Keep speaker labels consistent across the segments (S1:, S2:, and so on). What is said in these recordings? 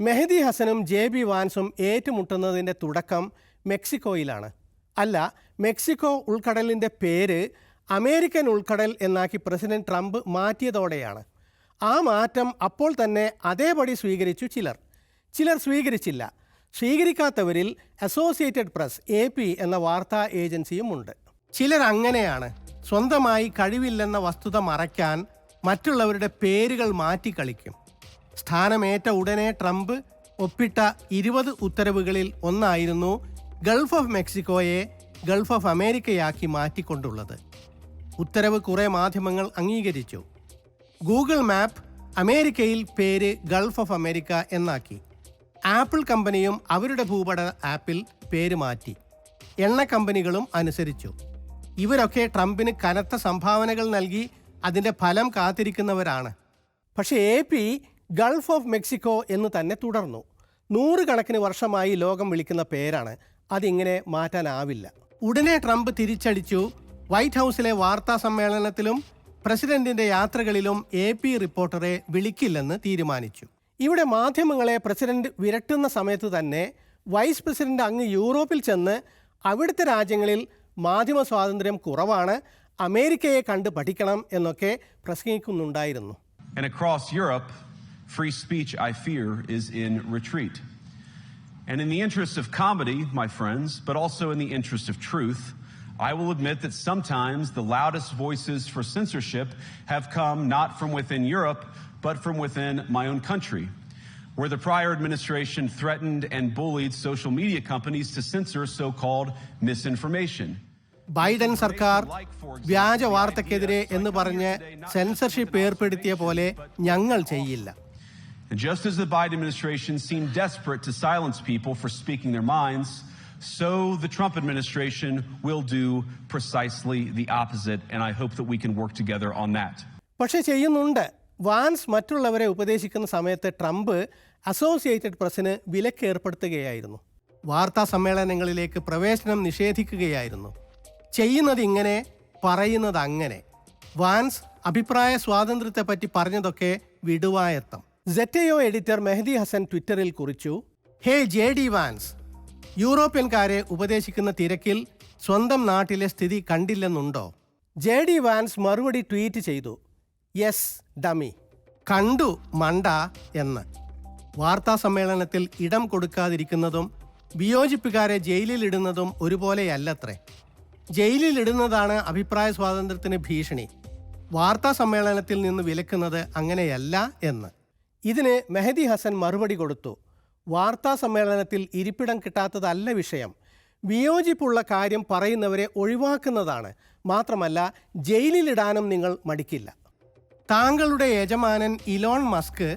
S1: മെഹദി ഹസനും J B വാൻസും ഏറ്റുമുട്ടുന്നതിന്റെ തുടക്കം മെക്സിക്കോയിലാണ്. അല്ല മെക്സിക്കോ ഉൾക്കടലിന്റെ പേര് അമേരിക്കൻ ഉൾക്കടൽ എന്നാക്കി പ്രസിഡന്റ് ട്രംപ് മാറ്റിയതോടെയാണ്. ആ മാറ്റം അപ്പോൾ തന്നെ അതേപടി സ്വീകരിച്ചു ചിലർ. ചിലർ സ്വീകരിച്ചില്ല. സ്വീകരിക്കാത്തവരിൽ അസോസിയേറ്റഡ് പ്രസ് എ പി എന്ന വാർത്താ ഏജൻസിയും ഉണ്ട്. ചിലർ അങ്ങനെയാണ്. സ്വന്തമായി കഴിവില്ലെന്ന വസ്തുത മറയ്ക്കാൻ മറ്റുള്ളവരുടെ പേരുകൾ മാറ്റിക്കളിക്കും സ്ഥാനമേറ്റ ഉടനെ ട്രംപ് ഒപ്പിട്ട ഇരുപത് ഉത്തരവുകളിൽ ഒന്നായിരുന്നു ഗൾഫ് ഓഫ് മെക്സിക്കോയെ ഗൾഫ് ഓഫ് അമേരിക്കയാക്കി മാറ്റിക്കൊണ്ടുള്ളത്. ഉത്തരവ് കുറേ മാധ്യമങ്ങൾ അംഗീകരിച്ചു. ഗൂഗിൾ മാപ്പ് അമേരിക്കയിൽ പേര് ഗൾഫ് ഓഫ് അമേരിക്ക എന്നാക്കി. ആപ്പിൾ കമ്പനിയും അവരുടെ ഭൂപട ആപ്പിൽ പേര് മാറ്റി. എണ്ണ കമ്പനികളും അനുസരിച്ചു. ഇവരൊക്കെ ട്രംപിന് കനത്ത സംഭാവനകൾ നൽകി അതിന്റെ ഫലം കാത്തിരിക്കുന്നവരാണ്. പക്ഷേ A P Gulf of Mexico എന്ന് തന്നെ തുടർന്നു. നൂറുകണക്കിന് വർഷമായി ലോകം വിളിക്കുന്ന പേരാണ്. അതിങ്ങനെ മാറ്റാനാവില്ല. ഉടനെ ട്രംപ് തിരിച്ചടിച്ചു. വൈറ്റ് ഹൗസിലെ വാർത്താ സമ്മേളനത്തിലും പ്രസിഡന്റിന്റെ യാത്രകളിലും എ പി റിപ്പോർട്ടറെ വിളിക്കില്ലെന്ന് തീരുമാനിച്ചു. ഇവിടെ മാധ്യമങ്ങളെ പ്രസിഡന്റ് വിരട്ടുന്ന സമയത്ത് തന്നെ വൈസ് പ്രസിഡന്റ് അങ്ങ് യൂറോപ്പിൽ ചെന്ന് അവിടുത്തെ രാജ്യങ്ങളിൽ മാധ്യമ സ്വാതന്ത്ര്യം കുറവാണ് അമേരിക്കയെ കണ്ട് പഠിക്കണം എന്നൊക്കെ പ്രസംഗിക്കുന്നുണ്ടായിരുന്നു.
S2: free speech, I fear, is in retreat. And in the interest of comedy, my friends, but also in the interest of truth, I will admit that sometimes the loudest voices for censorship have come not from within Europe, but from within my own country, where the prior administration threatened and bullied social media companies to censor so called misinformation.
S1: Biden സർക്കാർ വ്യാജ വാർത്തക്കെതിരെ എന്ന് പറഞ്ഞ് censorship ഏർപ്പെടുത്തിയ പോലെ ഞങ്ങൾ ചെയ്യില്ല
S2: And just as the Biden administration seemed desperate to silence people for speaking their minds, so the Trump administration will do precisely the opposite. And I hope that we can work together on that.
S1: പക്ഷേ ചെയ്യുന്നുണ്ട് vans മറ്റുള്ളവരെ ഉപദേശിക്കുന്ന സമയത്ത് Trump associated പ്രസിന് വിലക്ക് ഏർപ്പെടുത്തുകയായിരുന്നു വാർത്താ സമ്മേളനങ്ങളിലേക്ക് പ്രവേശനം നിഷേധിക്കുകയായിരുന്നു ചെയ്യുന്നത് ഇങ്ങനെ പറയുന്നത് അങ്ങനെ വാൻസ് അഭിപ്രായ സ്വാതന്ത്ര്യത്തെപ്പറ്റി പറഞ്ഞതൊക്കെ വിടുവായത്തം സെറ്റയോ എഡിറ്റർ മെഹദി ഹസൻ ട്വിറ്ററിൽ കുറിച്ചു ഹേ ജെ ഡി വാൻസ് യൂറോപ്യൻകാരെ ഉപദേശിക്കുന്ന തിരക്കിൽ സ്വന്തം നാട്ടിലെ സ്ഥിതി കണ്ടില്ലെന്നുണ്ടോ? ജെ ഡി വാൻസ് മറുപടി ട്വീറ്റ് ചെയ്തു യെസ് ഡമി കണ്ടു മണ്ട എന്ന്. വാർത്താ സമ്മേളനത്തിൽ ഇടം കൊടുക്കാതിരിക്കുന്നതും വിയോജിപ്പുകാരെ ജയിലിലിടുന്നതും ഒരുപോലെയല്ലത്രേ. ജയിലിലിടുന്നതാണ് അഭിപ്രായ സ്വാതന്ത്ര്യത്തിന് ഭീഷണി. വാർത്താ സമ്മേളനത്തിൽ നിന്ന് വിലക്കുന്നത് അങ്ങനെയല്ല എന്ന്. ഇതിന് മെഹദി ഹസൻ മറുപടി കൊടുത്തു. വാർത്താ സമ്മേളനത്തിൽ ഇരിപ്പിടം കിട്ടാത്തതല്ല വിഷയം. വിയോജിപ്പുള്ള കാര്യം പറയുന്നവരെ ഒഴിവാക്കുന്നതാണ്. മാത്രമല്ല ജയിലിലിടാനും നിങ്ങൾ മടിക്കില്ല. താങ്കളുടെ യജമാനൻ Elon Musk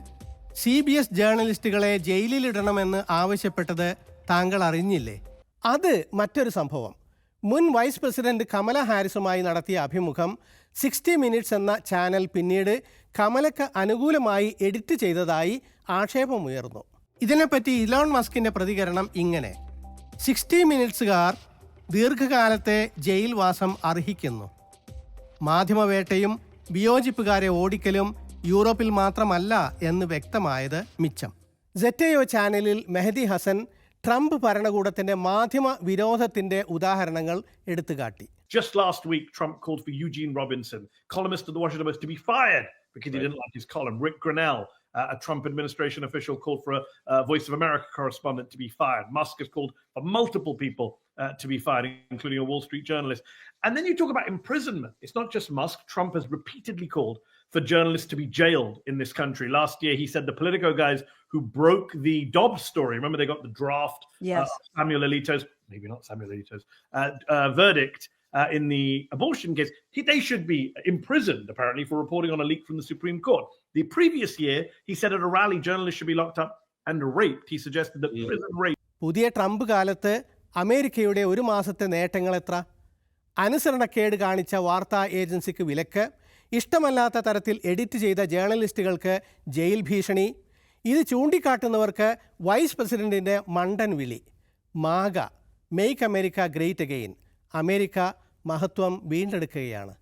S1: C B S ജേർണലിസ്റ്റുകളെ ജയിലിലിടണമെന്ന് ആവശ്യപ്പെട്ടത് താങ്കൾ അറിഞ്ഞില്ലേ? അത് മറ്റൊരു സംഭവം. മുൻ വൈസ് പ്രസിഡന്റ് കമല ഹാരിസുമായി നടത്തിയ അഭിമുഖം സിക്സ്റ്റി മിനിറ്റ്സ് എന്ന ചാനൽ പിന്നീട് കമലക്ക് അനുകൂലമായി എഡിറ്റ് ചെയ്തതായി ആക്ഷേപമുയർന്നു. ഇതിനെപ്പറ്റി ഇലോൺ മസ്കിന്റെ പ്രതികരണം ഇങ്ങനെ. സിക്സ്റ്റി മിനിറ്റ്സുകാർ ദീർഘകാലത്തെ ജയിൽവാസം അർഹിക്കുന്നു. മാധ്യമവേട്ടയും വിയോജിപ്പുകാരെ ഓടിക്കലും യൂറോപ്പിൽ മാത്രമല്ല എന്ന് വ്യക്തമായത് മിച്ചം. ജെറ്റയോ ചാനലിൽ മെഹദി ഹസൻ ട്രംപ് ഭരണകൂടത്തിന്റെ മാധ്യമ വിരോധത്തിന്റെ ഉദാഹരണങ്ങൾ എടുത്തുകാട്ടി
S3: Just last week, Trump called for Eugene Robinson, columnist of the Washington Post, to be fired because he didn't like his column. Rick Grinnell, uh, a Trump administration official, called for a uh, Voice of America correspondent to be fired. Musk has called for multiple people uh, to be fired, including a Wall Street journalist. And then you talk about imprisonment. It's not just Musk. Trump has repeatedly called for journalists to be jailed in this country. Last year, he said the Politico guys who broke the Dobbs story, remember they got the draft
S4: Yes.
S3: uh, Samuel Alito's, maybe not Samuel Alito's, uh, uh, verdict uh, in the abortion case, he, they should be imprisoned, apparently, for reporting on a leak from the Supreme Court. The previous year, he said at a rally, journalists should be locked up and raped. He suggested that prison rape
S1: പുതിയ Trump കാലത്ത് അമേരിക്കയുടെ ഒരു മാസത്തെ നേട്ടങ്ങൾ എത്ര? അനുസരണക്കേട് കാണിച്ച വാർത്താ ഏജൻസിക്ക് വിലക്ക്. ഇഷ്ടമല്ലാത്ത തരത്തിൽ എഡിറ്റ് ചെയ്ത ജേർണലിസ്റ്റുകൾക്ക് ജയിൽ ഭീഷണി. ഇത് ചൂണ്ടിക്കാട്ടുന്നവർക്ക് വൈസ് പ്രസിഡന്റിന്റെ മണ്ടൻ വിളി. MAGA make America great again. America മഹത്വം വീണ്ടെടുക്കുകയാണ്.